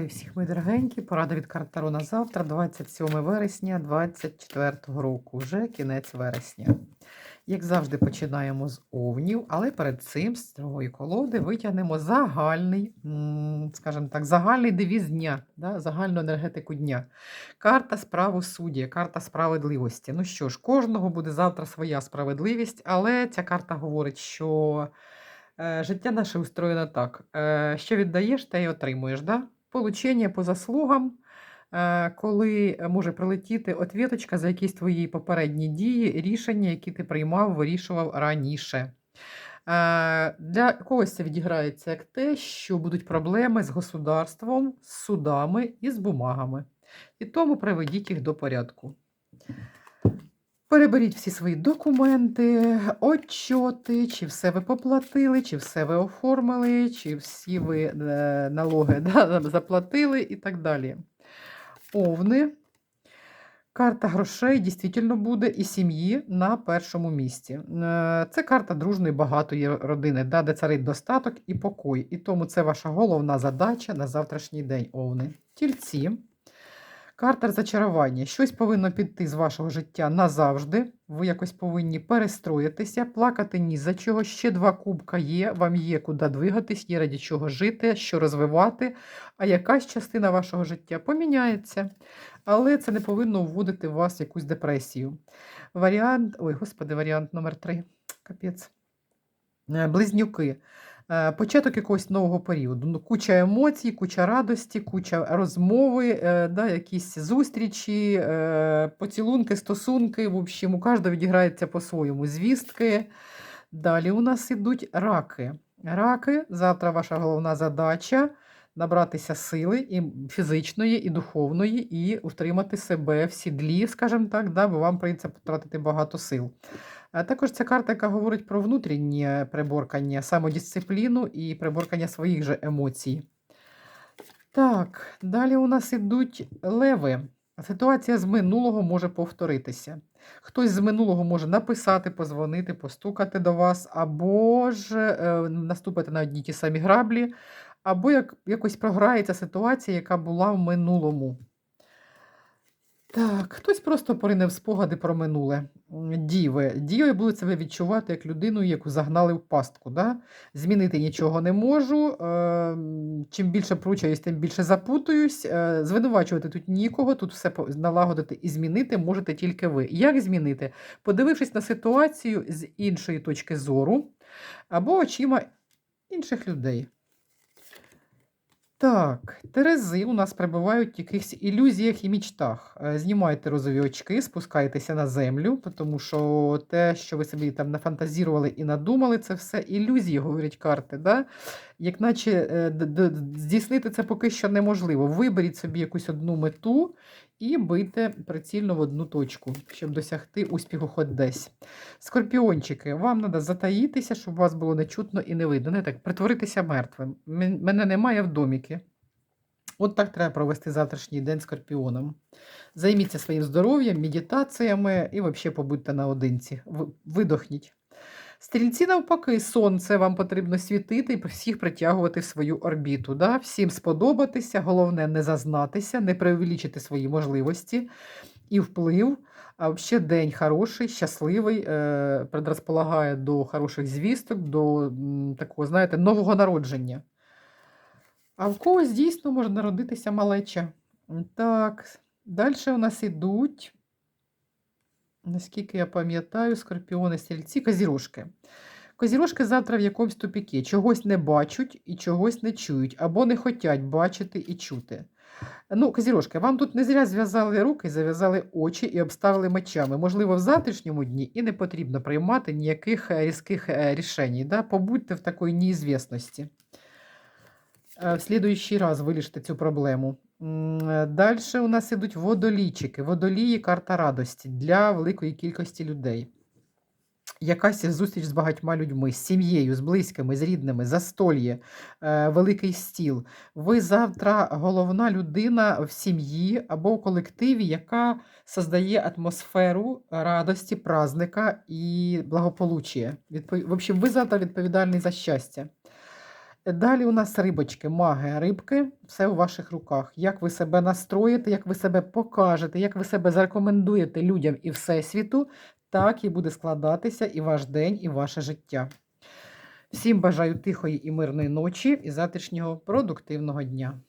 Всіх, мої дорогенькі. Порада від карт Таро на завтра, 27 вересня 2024 року, вже кінець вересня. Як завжди, починаємо з овнів, але перед цим з другої колоди витягнемо загальний, скажімо так, загальний девіз дня, да, загальну енергетику дня. Карта справосуддя, карта справедливості. Ну що ж, кожного буде завтра своя справедливість, але ця карта говорить, що е, життя наше устроєно так: е, що віддаєш, те й отримуєш. Да? Получення по заслугам, е, коли може прилетіти отвіточка за якісь твої попередні дії, рішення, які ти приймав, вирішував раніше. Е, Для когось це відіграється як те, що будуть проблеми з государством, з судами і з бумагами. І тому приведіть їх до порядку. Переберіть всі свої документи, отчоти, чи все ви поплатили, чи все ви оформили, чи всі ви е, налоги да, заплатили і так далі. Овни. Карта грошей дійсно буде і сім'ї на першому місці. Е, Це карта дружної багатої родини, де царить достаток і покой. І тому це ваша головна задача на завтрашній день, овни. Тільці. Карта зачарування. Щось повинно піти з вашого життя назавжди. Ви якось повинні перестроїтися, плакати ні за чого. Ще два кубка є, вам є куди двигатись, є раді чого жити, що розвивати, а якась частина вашого життя поміняється. Але це не повинно вводити в вас в якусь депресію. Варіант, ой, господи, варіант номер три. Капець. Е, Близнюки. Е, Початок якогось нового періоду. Ну, куча емоцій, куча радості, куча розмови, е, да, якісь зустрічі, поцілунки, стосунки. В общем, у кожного відіграється по-своєму звістки. Далі у нас ідуть раки. Раки, завтра ваша головна задача набратися сили і фізичної, і духовної, і утримати себе в сідлі, скажімо так, да, бо вам прийдеться потратити багато сил. Також ця карта, яка говорить про внутрішнє приборкання, самодисципліну і приборкання своїх же емоцій. Так, далі у нас ідуть леви. Ситуація з минулого може повторитися. Хтось з минулого може написати, позвонити, постукати до вас, або ж е, наступити на одні ті самі граблі, або як, якось програється ситуація, яка була в минулому. Так, хтось просто порине в спогади про минуле. Діви. Діви будуть себе відчувати як людину, яку загнали в пастку. Да? Змінити нічого не можу. е, Чим більше пручаюсь, тим більше запутуюсь. Е, Звинувачувати тут нікого, тут все налагодити і змінити можете тільки ви. Як змінити? Подивившись на ситуацію з іншої точки зору або очима інших людей. Так, Терези у нас перебувають в якихось ілюзіях і мічтах. Е, Знімайте розові очки, спускайтеся на землю, тому що те, що ви собі там нафантазірували і надумали, це все ілюзії, говорять карти. Да? Як наче е, здійснити це поки що неможливо. Виберіть собі якусь одну мету і бийте прицільно в одну точку, щоб досягти успіху хоч десь. Скорпіончики, вам треба затаїтися, щоб вас було не чутно і не видно. Не так, притворитися мертвим. Мене немає в доміки. От так треба провести завтрашній день скорпіоном. Займіться своїм здоров'ям, медитаціями і взагалі побудьте наодинці. Видохніть. Стрільці, навпаки, сонце вам потрібно світити і всіх притягувати в свою орбіту. Да? Всім сподобатися, головне не зазнатися, не преувеличити свої можливості і вплив. А взагалі день хороший, щасливий, е, предрозполагає до хороших звісток, до такого, знаєте, нового народження. А в когось дійсно може народитися малеча. Так, далі у нас ідуть, наскільки я пам'ятаю, скорпіони, стрільці, козірожки. Козірожки завтра в якомусь тупіки. Чогось не бачать і чогось не чують, або не хочуть бачити і чути. Ну, Козірожки, вам тут не зря зв'язали руки, зав'язали очі і обставили мечами. Можливо, в завтрашньому дні і не потрібно приймати ніяких е, різких е, рішень. Да? Побудьте в такій неізвісності. Е, В слідуючий раз вирішити цю проблему. Далі у нас ідуть водолійчики. Водолії карта радості для великої кількості людей. Якась зустріч з багатьма людьми, з сім'єю, з близькими, з рідними, застольє, е, великий стіл. Ви завтра головна людина в сім'ї або в колективі, яка создає атмосферу радості, праздника і благополуччя. В общем, ви завтра відповідальний за щастя. Далі у нас рибочки, магія рибки, все у ваших руках. Як ви себе настроїте, як ви себе покажете, як ви себе зарекомендуєте людям і всесвіту, так і буде складатися і ваш день, і ваше життя. Всім бажаю тихої і мирної ночі і завтрашнього продуктивного дня.